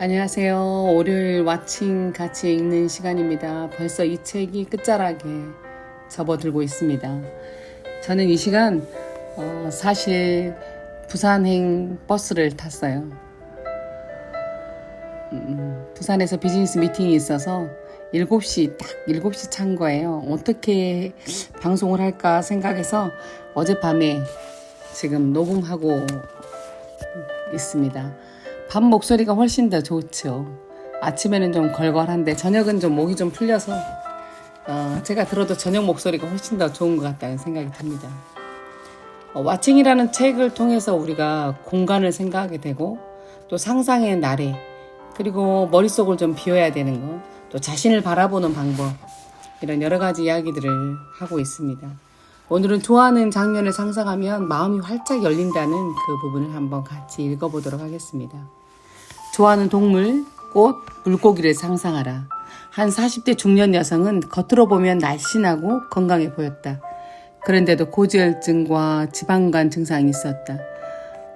안녕하세요. 월요일 와칭 같이 읽는 시간입니다. 벌써 이 책이 끝자락에 접어들고 있습니다. 저는 이 시간 어, 사실 부산행 버스를 탔어요. 음, 부산에서 비즈니스 미팅이 있어서 7시, 딱 7시 찬 거예요. 어떻게 방송을 할까 생각해서 어젯밤에 지금 녹음하고 있습니다. 밤 목소리가 훨씬 더 좋죠. 아침에는 좀 걸걸한데 저녁은 좀 목이 좀 풀려서 어, 제가 들어도 저녁 목소리가 훨씬 더 좋은 것 같다는 생각이 듭니다. 어, 와칭이라는 책을 통해서 우리가 공간을 생각하게 되고 또 상상의 나래 그리고 머릿속을 좀 비워야 되는 거, 또 자신을 바라보는 방법 이런 여러 가지 이야기들을 하고 있습니다. 오늘은 좋아하는 장면을 상상하면 마음이 활짝 열린다는 그 부분을 한번 같이 읽어보도록 하겠습니다. 좋아하는 동물, 꽃, 물고기를 상상하라. 한 40대 중년 여성은 겉으로 보면 날씬하고 건강해 보였다. 그런데도 고지혈증과 지방간 증상이 있었다.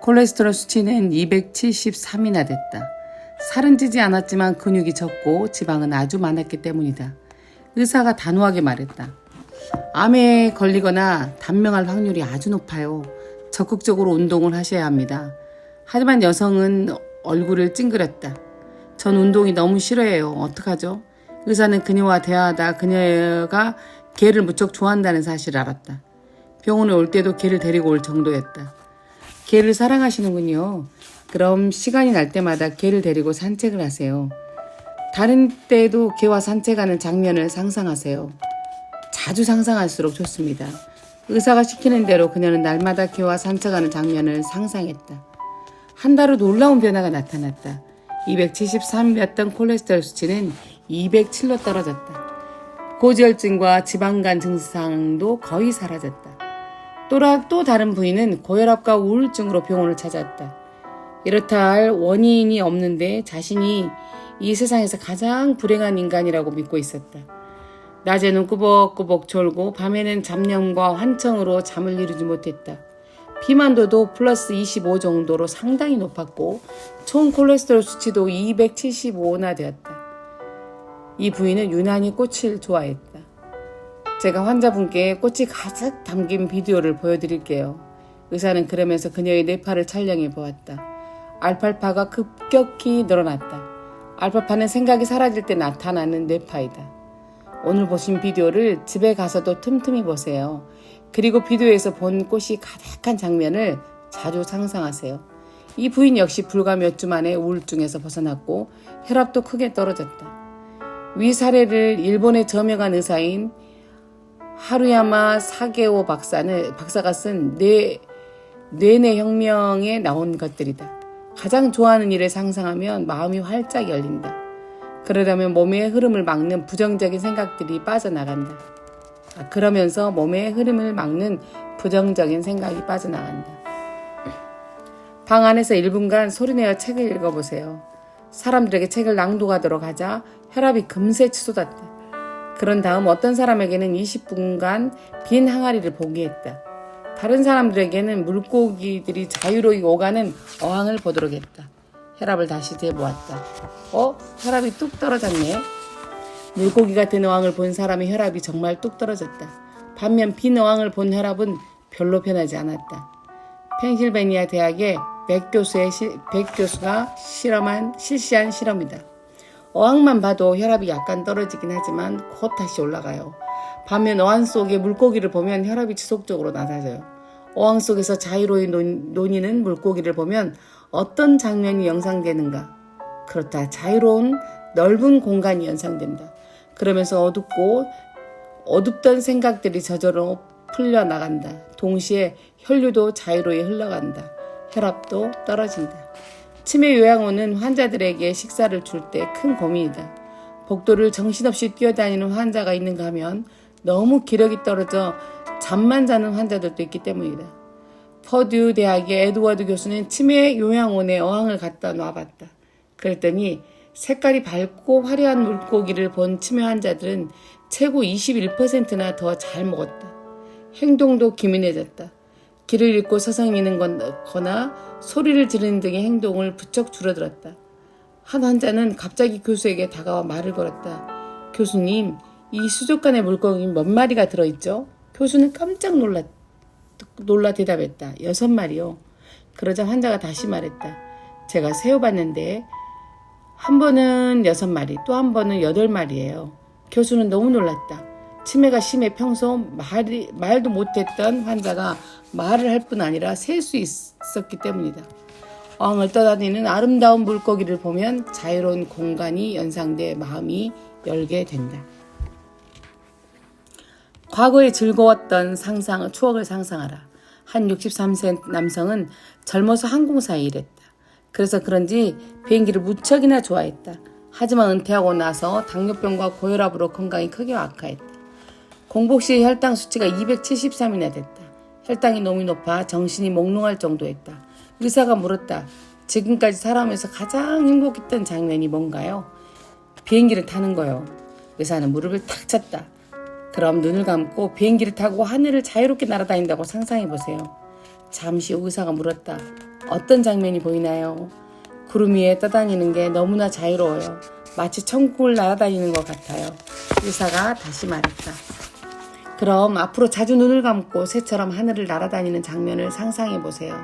콜레스테롤 수치는 273이나 됐다. 살은 찌지 않았지만 근육이 적고 지방은 아주 많았기 때문이다. 의사가 단호하게 말했다. 암에 걸리거나 단명할 확률이 아주 높아요. 적극적으로 운동을 하셔야 합니다. 하지만 여성은 얼굴을 찡그렸다. 전 운동이 너무 싫어해요. 어떡하죠? 의사는 그녀와 대화하다 그녀가 개를 무척 좋아한다는 사실을 알았다. 병원에 올 때도 개를 데리고 올 정도였다. 개를 사랑하시는군요. 그럼 시간이 날 때마다 개를 데리고 산책을 하세요. 다른 때도 개와 산책하는 장면을 상상하세요. 자주 상상할수록 좋습니다. 의사가 시키는 대로 그녀는 날마다 개와 산책하는 장면을 상상했다. 한 달 후 놀라운 변화가 나타났다. 273이었던 콜레스테롤 수치는 207로 떨어졌다. 고지혈증과 지방간 증상도 거의 사라졌다. 또라 또 다른 부인은 고혈압과 우울증으로 병원을 찾았다. 이렇다 할 원인이 없는데 자신이 이 세상에서 가장 불행한 인간이라고 믿고 있었다. 낮에는 꾸벅꾸벅 졸고 밤에는 잡념과 환청으로 잠을 이루지 못했다. 비만도도 플러스 25 정도로 상당히 높았고 총 콜레스테롤 수치도 275나 되었다. 이 부인은 유난히 꽃을 좋아했다. 제가 환자분께 꽃이 가득 담긴 비디오를 보여드릴게요. 의사는 그러면서 그녀의 뇌파를 촬영해 보았다. 알팔파가 급격히 늘어났다. 알파파는 생각이 사라질 때 나타나는 뇌파이다. 오늘 보신 비디오를 집에 가서도 틈틈이 보세요. 그리고 비디오에서 본 꽃이 가득한 장면을 자주 상상하세요. 이 부인 역시 불과 몇 주 만에 우울증에서 벗어났고 혈압도 크게 떨어졌다. 위 사례를 일본의 저명한 의사인 하루야마 사게오 박사는 박사가 쓴 뇌, 뇌내 혁명에 나온 것들이다. 가장 좋아하는 일을 상상하면 마음이 활짝 열린다. 그러려면 몸의 흐름을 막는 부정적인 생각들이 빠져나간다. 아, 그러면서 몸의 흐름을 막는 부정적인 생각이 빠져나간다. 방 안에서 1분간 소리내어 책을 읽어보세요. 사람들에게 책을 낭독하도록 하자 혈압이 금세 치솟았다. 그런 다음 어떤 사람에게는 20분간 빈 항아리를 포기했다. 다른 사람들에게는 물고기들이 자유로이 오가는 어항을 보도록 했다. 혈압을 다시 재보았다. 어? 혈압이 뚝 떨어졌네. 물고기 같은 어항을 본 사람의 혈압이 정말 뚝 떨어졌다. 반면 빈 어항을 본 혈압은 별로 변하지 않았다. 펜실베니아 대학의 백 교수의 시, 백 교수가 실험한 실시한 실험이다. 어항만 봐도 혈압이 약간 떨어지긴 하지만 곧 다시 올라가요. 반면 어항 속의 물고기를 보면 혈압이 지속적으로 낮아져요. 어항 속에서 자유로이 논, 논이는 물고기를 보면 어떤 장면이 연상되는가? 그렇다. 자유로운 넓은 공간이 연상된다. 그러면서 어둡고 어둡던 생각들이 저절로 풀려나간다. 동시에 혈류도 자유로이 흘러간다. 혈압도 떨어진다. 치매 요양원은 환자들에게 식사를 줄 때 큰 고민이다. 복도를 정신없이 뛰어다니는 환자가 있는가 하면 너무 기력이 떨어져 잠만 자는 환자들도 있기 때문이다. 퍼듀 대학의 에드워드 교수는 치매 요양원에 어항을 갖다 놔봤다. 그랬더니 색깔이 밝고 화려한 물고기를 본 치매 환자들은 최고 21%나 더 잘 먹었다. 행동도 기민해졌다. 길을 잃고 서성이는 거나 소리를 지르는 등의 행동을 부쩍 줄어들었다. 한 환자는 갑자기 교수에게 다가와 말을 걸었다. 교수님, 이 수족관에 물고기 몇 마리가 들어있죠? 교수는 깜짝 놀라, 놀라 대답했다. 여섯 마리요. 그러자 환자가 다시 말했다. 제가 세어봤는데 한 번은 여섯 마리, 또 한 번은 여덟 마리예요. 교수는 너무 놀랐다. 치매가 심해 평소 말이, 말도 못했던 환자가 말을 할 뿐 아니라 셀 수 있었기 때문이다. 어항을 떠다니는 아름다운 물고기를 보면 자유로운 공간이 연상돼 마음이 열게 된다. 과거에 즐거웠던 상상, 추억을 상상하라. 한 63세 남성은 젊어서 항공사에 일했다. 그래서 그런지 비행기를 무척이나 좋아했다. 하지만 은퇴하고 나서 당뇨병과 고혈압으로 건강이 크게 악화했다. 공복 시 혈당 수치가 273이나 됐다. 혈당이 너무 높아 정신이 몽롱할 정도였다. 의사가 물었다. 지금까지 살아오면서 가장 행복했던 장면이 뭔가요? 비행기를 타는 거요. 의사는 무릎을 탁 쳤다. 그럼 눈을 감고 비행기를 타고 하늘을 자유롭게 날아다닌다고 상상해 보세요. 잠시 후 의사가 물었다. 어떤 장면이 보이나요? 구름 위에 떠다니는 게 너무나 자유로워요. 마치 천국을 날아다니는 것 같아요. 의사가 다시 말했다. 그럼 앞으로 자주 눈을 감고 새처럼 하늘을 날아다니는 장면을 상상해 보세요.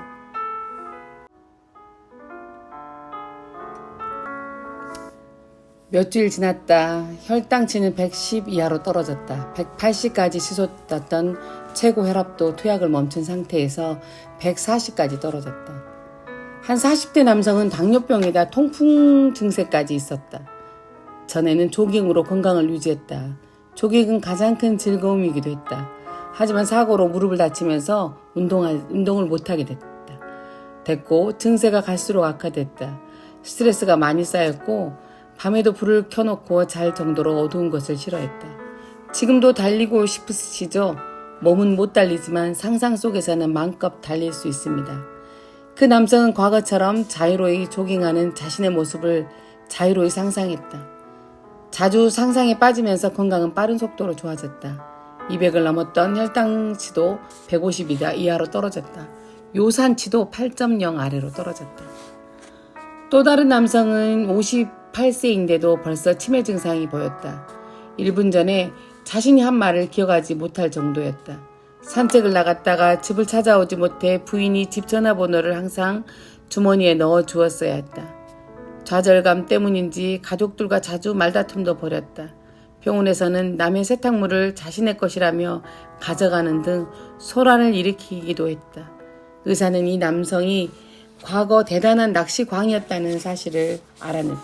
몇 주일 지났다. 혈당치는 110 이하로 떨어졌다. 180까지 치솟았던 최고 혈압도 투약을 멈춘 상태에서 140까지 떨어졌다. 한 40대 남성은 당뇨병에다 통풍 증세까지 있었다. 전에는 조깅으로 건강을 유지했다. 조깅은 가장 큰 즐거움이기도 했다. 하지만 사고로 무릎을 다치면서 운동할, 운동을 못하게 됐다. 됐고 증세가 갈수록 악화됐다. 스트레스가 많이 쌓였고 밤에도 불을 켜놓고 잘 정도로 어두운 것을 싫어했다. 지금도 달리고 싶으시죠? 몸은 못 달리지만 상상 속에서는 마음껏 달릴 수 있습니다. 그 남성은 과거처럼 자유로이 조깅하는 자신의 모습을 자유로이 상상했다. 자주 상상에 빠지면서 건강은 빠른 속도로 좋아졌다. 200을 넘었던 혈당치도 150이다 이하로 떨어졌다. 요산치도 8.0 아래로 떨어졌다. 또 다른 남성은 58세인데도 벌써 치매 증상이 보였다. 1분 전에 자신이 한 말을 기억하지 못할 정도였다. 산책을 나갔다가 집을 찾아오지 못해 부인이 집 전화번호를 항상 주머니에 넣어 주었어야 했다. 좌절감 때문인지 가족들과 자주 말다툼도 벌였다. 병원에서는 남의 세탁물을 자신의 것이라며 가져가는 등 소란을 일으키기도 했다. 의사는 이 남성이 과거 대단한 낚시광이었다는 사실을 알아냈다.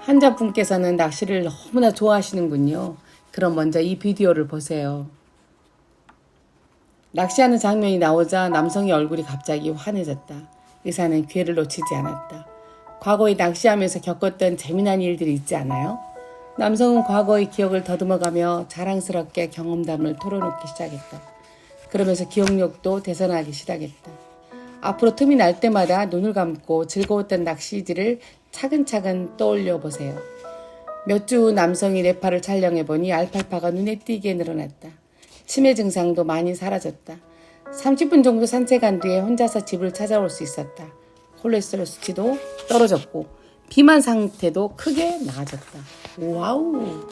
환자분께서는 낚시를 너무나 좋아하시는군요. 그럼 먼저 이 비디오를 보세요. 낚시하는 장면이 나오자 남성의 얼굴이 갑자기 환해졌다. 의사는 기회를 놓치지 않았다. 과거에 낚시하면서 겪었던 재미난 일들이 있지 않아요? 남성은 과거의 기억을 더듬어가며 자랑스럽게 경험담을 털어놓기 시작했다. 그러면서 기억력도 대선하기 시작했다. 앞으로 틈이 날 때마다 눈을 감고 즐거웠던 낚시질을 차근차근 떠올려 보세요. 몇주후 남성이 네팔을 촬영해 보니 알팔파가 눈에 띄게 늘어났다. 치매 증상도 많이 사라졌다. 30분 정도 산책한 뒤에 혼자서 집을 찾아올 수 있었다. 콜레스테롤 수치도 떨어졌고 비만 상태도 크게 나아졌다. 와우.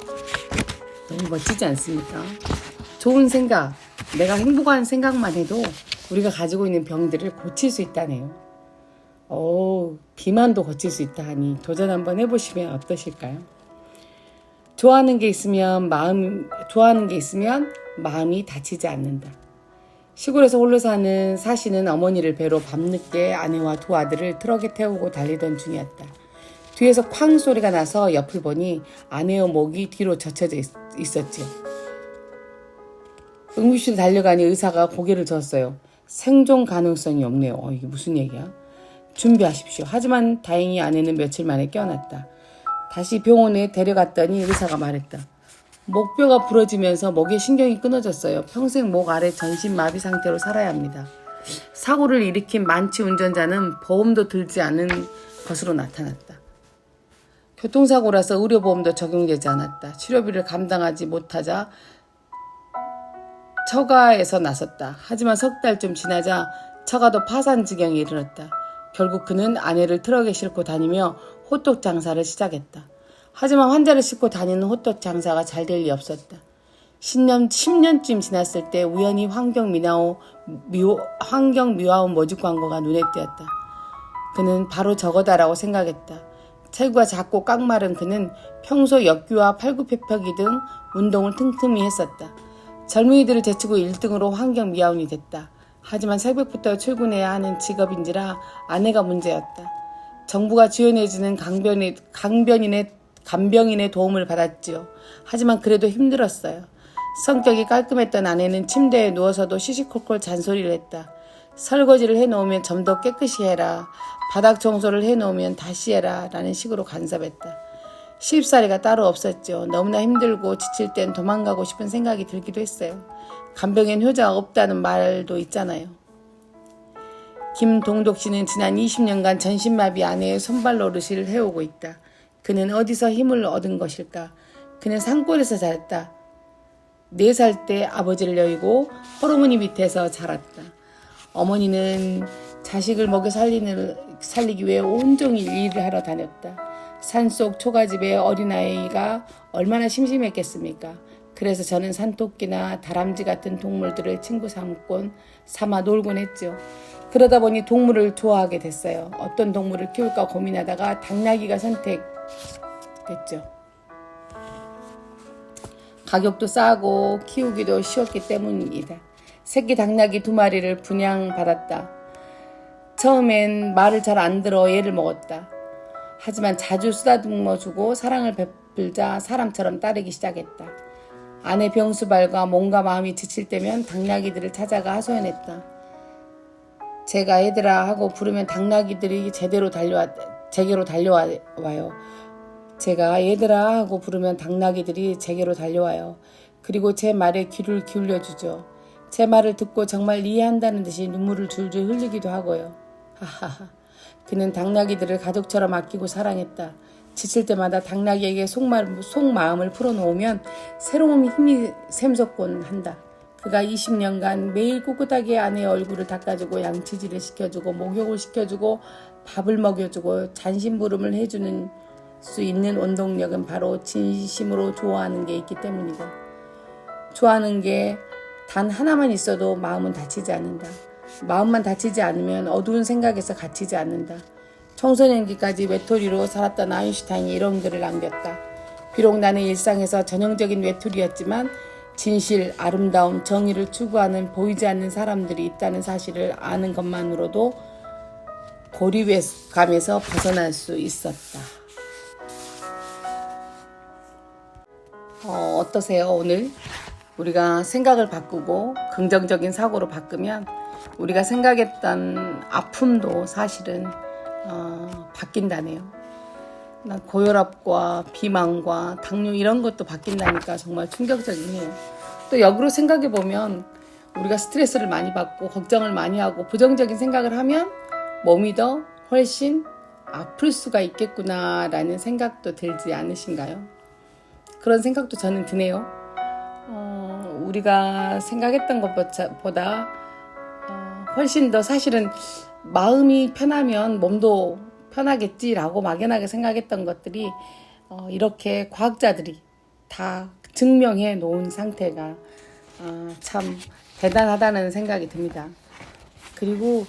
너무 멋지지 않습니까? 좋은 생각, 내가 행복한 생각만 해도 우리가 가지고 있는 병들을 고칠 수 있다네요. 오, 비만도 고칠 수 있다 하니 도전 한번 해보시면 어떠실까요? 좋아하는 게 있으면 마음, 좋아하는 게 있으면 마음이 다치지 않는다. 시골에서 홀로 사는 사시는 어머니를 뵈러 밤늦게 아내와 두 아들을 트럭에 태우고 달리던 중이었다. 뒤에서 쾅 소리가 나서 옆을 보니 아내의 목이 뒤로 젖혀져 있, 있었지요. 응급실에 달려가니 의사가 고개를 젓었어요. 생존 가능성이 없네요. 어, 이게 무슨 얘기야? 준비하십시오. 하지만 다행히 아내는 며칠 만에 깨어났다. 다시 병원에 데려갔더니 의사가 말했다. 목뼈가 부러지면서 목에 신경이 끊어졌어요. 평생 목 아래 전신 마비 상태로 살아야 합니다. 사고를 일으킨 만취 운전자는 보험도 들지 않은 것으로 나타났다. 교통사고라서 의료보험도 적용되지 않았다. 치료비를 감당하지 못하자 처가에서 나섰다. 하지만 석 달쯤 지나자 처가도 파산 지경에 이르렀다. 결국 그는 아내를 트럭에 싣고 다니며 호떡 장사를 시작했다. 하지만 환자를 싣고 다니는 호떡 장사가 잘 될 리 없었다. 10년, 10년쯤 지났을 때 우연히 환경 미나오, 미, 환경 미화원 모집 광고가 눈에 띄었다. 그는 바로 저거다라고 생각했다. 체구가 작고 깡마른 그는 평소 역규와 팔굽혀펴기 등 운동을 틈틈이 했었다. 젊은이들을 제치고 1등으로 환경 미화원이 됐다. 하지만 새벽부터 출근해야 하는 직업인지라 아내가 문제였다. 정부가 지원해주는 강변의, 강변인의, 간병인의 도움을 받았지요. 하지만 그래도 힘들었어요. 성격이 깔끔했던 아내는 침대에 누워서도 시시콜콜 잔소리를 했다. 설거지를 해놓으면 좀 더 깨끗이 해라. 바닥 청소를 해놓으면 다시 해라. 라는 식으로 간섭했다. 시집살이가 따로 없었죠. 너무나 힘들고 지칠 땐 도망가고 싶은 생각이 들기도 했어요. 간병엔 효자가 없다는 말도 있잖아요. 김동독 씨는 지난 20년간 전신마비 아내의 손발 노릇을 해오고 있다. 그는 어디서 힘을 얻은 것일까? 그는 산골에서 자랐다. 네 살 때 아버지를 여의고 호르몬이 밑에서 자랐다. 어머니는 자식을 먹여 살리는, 살리기 위해 온종일 일을 하러 다녔다. 산속 초가집의 어린아이가 얼마나 심심했겠습니까? 그래서 저는 산토끼나 다람쥐 같은 동물들을 친구 삼곤 삼아 놀곤 했죠. 그러다 보니 동물을 좋아하게 됐어요. 어떤 동물을 키울까 고민하다가 당나귀가 선택 됐죠. 가격도 싸고 키우기도 쉬웠기 때문이다. 새끼 당나귀 두 마리를 분양받았다. 처음엔 말을 잘 안 들어 얘를 먹었다. 하지만 자주 쓰다듬어 주고 사랑을 베풀자 사람처럼 따르기 시작했다. 아내 병수발과 몸과 마음이 지칠 때면 당나귀들을 찾아가 하소연했다. 제가 얘들아 하고 부르면 당나귀들이 제대로 달려와 제게로 달려와요. 제가 얘들아 하고 부르면 당나귀들이 제게로 달려와요. 그리고 제 말에 귀를 기울여 주죠. 제 말을 듣고 정말 이해한다는 듯이 눈물을 줄줄 흘리기도 하고요. 하하하. 그는 당나귀들을 가족처럼 아끼고 사랑했다. 지칠 때마다 당나귀에게 속마, 속마음을 풀어놓으면 새로운 힘이 샘솟곤 한다. 그가 20년간 매일 꿋꿋하게 아내의 얼굴을 닦아주고 양치질을 시켜주고 목욕을 시켜주고 밥을 먹여주고 잔심부름을 해주는 수 있는 원동력은 바로 진심으로 좋아하는 게 있기 때문이다. 좋아하는 게 단 하나만 있어도 마음은 다치지 않는다. 마음만 다치지 않으면 어두운 생각에서 갇히지 않는다. 청소년기까지 외톨이로 살았던 아인슈타인이 이런 글을 남겼다. 비록 나는 일상에서 전형적인 외톨이였지만 진실, 아름다움, 정의를 추구하는 보이지 않는 사람들이 있다는 사실을 아는 것만으로도 고립감에서 벗어날 수 있었다. 어, 어떠세요, 오늘? 우리가 생각을 바꾸고 긍정적인 사고로 바꾸면 우리가 생각했던 아픔도 사실은 어, 바뀐다네요. 난 고혈압과 비만과 당뇨 이런 것도 바뀐다니까 정말 충격적이네요. 또 역으로 생각해 보면 우리가 스트레스를 많이 받고 걱정을 많이 하고 부정적인 생각을 하면 몸이 더 훨씬 아플 수가 있겠구나라는 생각도 들지 않으신가요? 그런 생각도 저는 드네요. 어, 우리가 생각했던 것보다 어, 훨씬 더 사실은 마음이 편하면 몸도 편하겠지라고 막연하게 생각했던 것들이 어, 이렇게 과학자들이 다 증명해 놓은 상태가 어, 참 대단하다는 생각이 듭니다. 그리고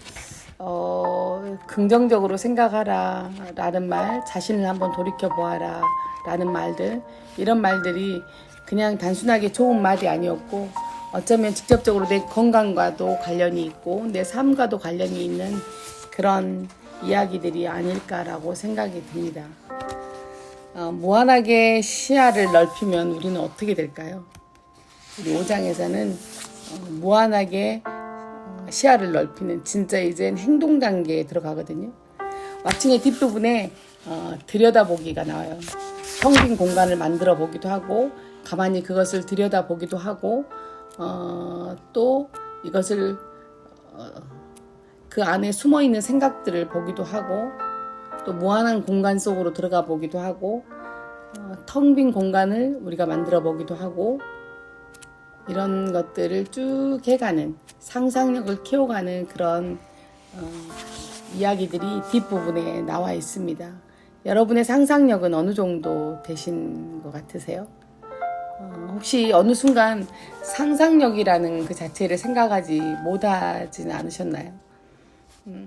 어, 긍정적으로 생각하라 라는 말, 자신을 한번 돌이켜 보아라 라는 말들, 이런 말들이 그냥 단순하게 좋은 말이 아니었고, 어쩌면 직접적으로 내 건강과도 관련이 있고, 내 삶과도 관련이 있는 그런 이야기들이 아닐까라고 생각이 듭니다. 어, 무한하게 시야를 넓히면 우리는 어떻게 될까요? 우리 5장에서는 어, 무한하게 어, 시야를 넓히는 진짜 이젠 행동 단계에 들어가거든요. 왁칭의 뒷부분에 어, 들여다보기가 나와요. 텅빈 공간을 만들어 보기도 하고 가만히 그것을 들여다 보기도 하고 어, 또 이것을 어, 그 안에 숨어 있는 생각들을 보기도 하고 또 무한한 공간 속으로 들어가 보기도 하고 어, 텅빈 공간을 우리가 만들어 보기도 하고 이런 것들을 쭉 해가는 상상력을 키워가는 그런 어, 이야기들이 뒷부분에 나와 있습니다. 여러분의 상상력은 어느 정도 되신 것 같으세요? 어, 혹시 어느 순간 상상력이라는 그 자체를 생각하지 못하지는 않으셨나요? 음,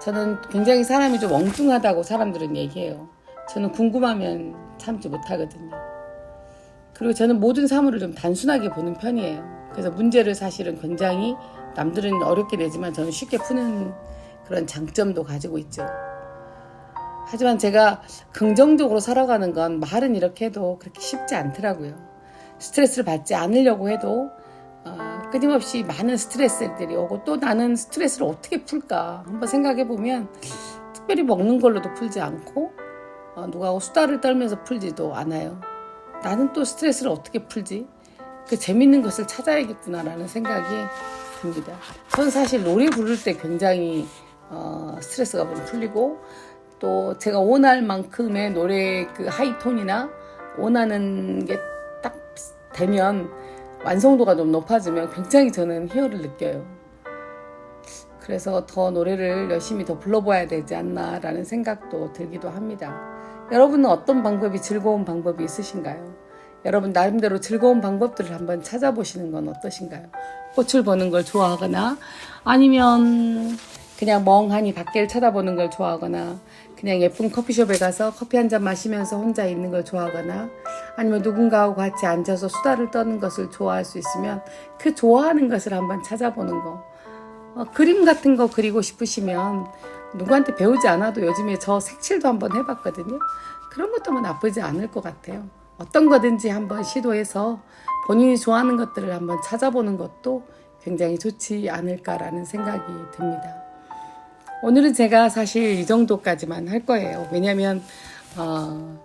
저는 굉장히 사람이 좀 엉뚱하다고 사람들은 얘기해요. 저는 궁금하면 참지 못하거든요. 그리고 저는 모든 사물을 좀 단순하게 보는 편이에요. 그래서 문제를 사실은 굉장히 남들은 어렵게 내지만 저는 쉽게 푸는 그런 장점도 가지고 있죠. 하지만 제가 긍정적으로 살아가는 건 말은 이렇게 해도 그렇게 쉽지 않더라고요. 스트레스를 받지 않으려고 해도 어, 끊임없이 많은 스트레스들이 오고 또 나는 스트레스를 어떻게 풀까 한번 생각해 보면 특별히 먹는 걸로도 풀지 않고 어, 누가하고 수다를 떨면서 풀지도 않아요. 나는 또 스트레스를 어떻게 풀지? 그 재밌는 것을 찾아야겠구나라는 생각이 듭니다. 전 사실 노래 부를 때 굉장히 어, 스트레스가 좀 풀리고 또 제가 원할 만큼의 노래 그 하이톤이나 원하는 게 딱 되면 완성도가 좀 높아지면 굉장히 저는 희열을 느껴요. 그래서 더 노래를 열심히 더 불러봐야 되지 않나라는 생각도 들기도 합니다. 여러분은 어떤 방법이 즐거운 방법이 있으신가요? 여러분 나름대로 즐거운 방법들을 한번 찾아보시는 건 어떠신가요? 꽃을 보는 걸 좋아하거나 아니면 그냥 멍하니 밖을 쳐다보는 걸 좋아하거나 그냥 예쁜 커피숍에 가서 커피 한 잔 마시면서 혼자 있는 걸 좋아하거나 아니면 누군가하고 같이 앉아서 수다를 떠는 것을 좋아할 수 있으면 그 좋아하는 것을 한번 찾아보는 거 어, 그림 같은 거 그리고 싶으시면 누구한테 배우지 않아도 요즘에 저 색칠도 한번 해봤거든요. 그런 것도 뭐 나쁘지 않을 것 같아요. 어떤 거든지 한번 시도해서 본인이 좋아하는 것들을 한번 찾아보는 것도 굉장히 좋지 않을까라는 생각이 듭니다. 오늘은 제가 사실 이 정도까지만 할 거예요. 왜냐면 어,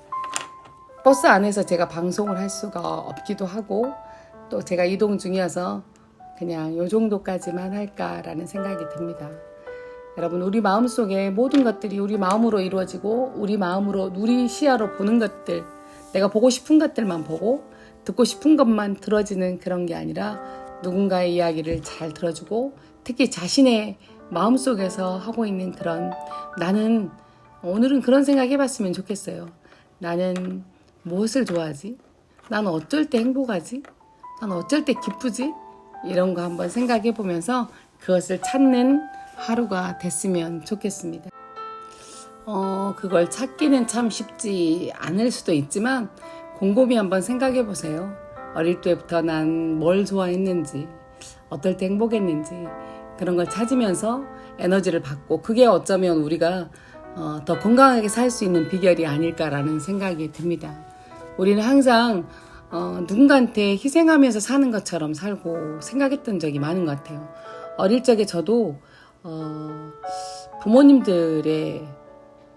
버스 안에서 제가 방송을 할 수가 없기도 하고 또 제가 이동 중이어서 그냥 요 정도까지만 할까라는 생각이 듭니다. 여러분 우리 마음 속에 모든 것들이 우리 마음으로 이루어지고 우리 마음으로 우리 시야로 보는 것들 내가 보고 싶은 것들만 보고 듣고 싶은 것만 들어지는 그런 게 아니라 누군가의 이야기를 잘 들어주고 특히 자신의 마음 속에서 하고 있는 그런 나는 오늘은 그런 생각 해봤으면 좋겠어요. 나는 무엇을 좋아하지? 나는 어쩔 때 행복하지? 나는 어쩔 때 기쁘지? 이런 거 한번 생각해 보면서 그것을 찾는 하루가 됐으면 좋겠습니다. 어, 그걸 찾기는 참 쉽지 않을 수도 있지만 곰곰이 한번 생각해 보세요. 어릴 때부터 난 뭘 좋아했는지, 어떨 때 행복했는지, 그런 걸 찾으면서 에너지를 받고 그게 어쩌면 우리가 어, 더 건강하게 살 수 있는 비결이 아닐까라는 생각이 듭니다. 우리는 항상 어, 누군가한테 희생하면서 사는 것처럼 살고 생각했던 적이 많은 것 같아요. 어릴 적에 저도 어, 부모님들의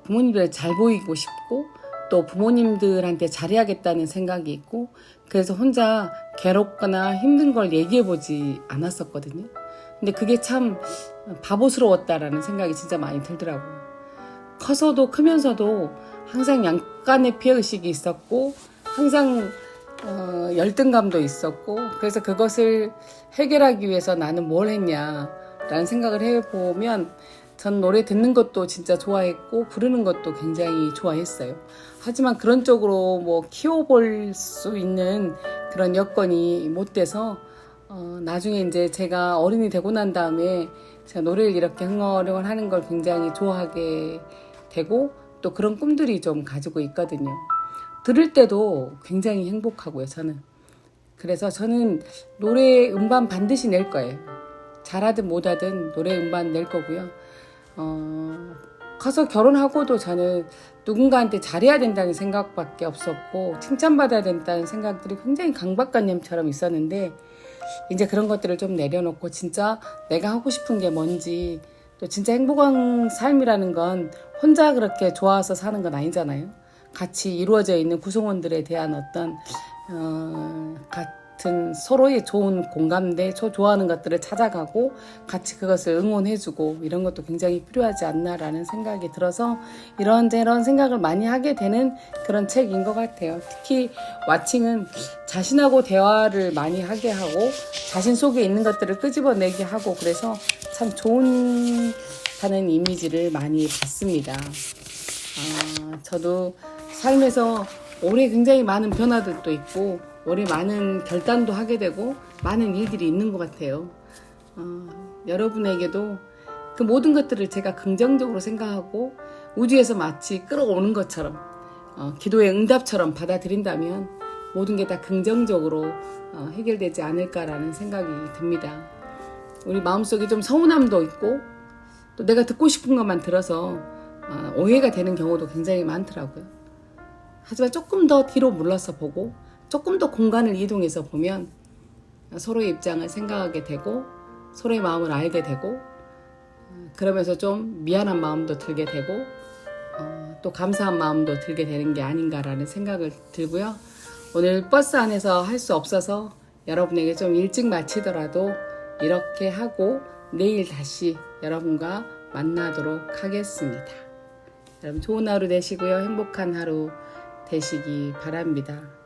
부모님들 잘 보이고 싶고 또 부모님들한테 잘해야겠다는 생각이 있고 그래서 혼자 괴롭거나 힘든 걸 얘기해 보지 않았었거든요. 근데 그게 참 바보스러웠다라는 생각이 진짜 많이 들더라고요. 커서도 크면서도 항상 약간의 피해의식이 있었고 항상 어, 열등감도 있었고 그래서 그것을 해결하기 위해서 나는 뭘 했냐 라는 생각을 해보면 전 노래 듣는 것도 진짜 좋아했고 부르는 것도 굉장히 좋아했어요. 하지만 그런 쪽으로 뭐 키워볼 수 있는 그런 여건이 못 돼서 어, 나중에 이제 제가 어른이 되고 난 다음에 제가 노래를 이렇게 흥얼흥얼 하는 걸 굉장히 좋아하게 되고 또 그런 꿈들이 좀 가지고 있거든요. 들을 때도 굉장히 행복하고요, 저는. 그래서 저는 노래 음반 반드시 낼 거예요. 잘하든 못하든 노래 음반 낼 거고요. 어, 커서 결혼하고도 저는 누군가한테 잘해야 된다는 생각밖에 없었고, 칭찬받아야 된다는 생각들이 굉장히 강박관념처럼 있었는데, 이제 그런 것들을 좀 내려놓고 진짜 내가 하고 싶은 게 뭔지 또 진짜 행복한 삶이라는 건 혼자 그렇게 좋아서 사는 건 아니잖아요. 같이 이루어져 있는 구성원들에 대한 어떤 어, 같 은 서로의 좋은 공감대, 저 좋아하는 것들을 찾아가고 같이 그것을 응원해주고 이런 것도 굉장히 필요하지 않나라는 생각이 들어서 이런저런 생각을 많이 하게 되는 그런 책인 것 같아요. 특히 와칭은 자신하고 대화를 많이 하게 하고 자신 속에 있는 것들을 끄집어내게 하고 그래서 참 좋은 다는 이미지를 많이 받습니다. 아, 저도 삶에서 올해 굉장히 많은 변화들도 있고 올해 많은 결단도 하게 되고 많은 일들이 있는 것 같아요. 어, 여러분에게도 그 모든 것들을 제가 긍정적으로 생각하고 우주에서 마치 끌어오는 것처럼 어, 기도의 응답처럼 받아들인다면 모든 게 다 긍정적으로 어, 해결되지 않을까라는 생각이 듭니다. 우리 마음속에 좀 서운함도 있고 또 내가 듣고 싶은 것만 들어서 어, 오해가 되는 경우도 굉장히 많더라고요. 하지만 조금 더 뒤로 물러서 보고 조금 더 공간을 이동해서 보면 서로의 입장을 생각하게 되고 서로의 마음을 알게 되고 어, 그러면서 좀 미안한 마음도 들게 되고 어, 또 감사한 마음도 들게 되는 게 아닌가라는 생각을 들고요. 오늘 버스 안에서 할 수 없어서 여러분에게 좀 일찍 마치더라도 이렇게 하고 내일 다시 여러분과 만나도록 하겠습니다. 여러분 좋은 하루 되시고요. 행복한 하루 되시기 바랍니다.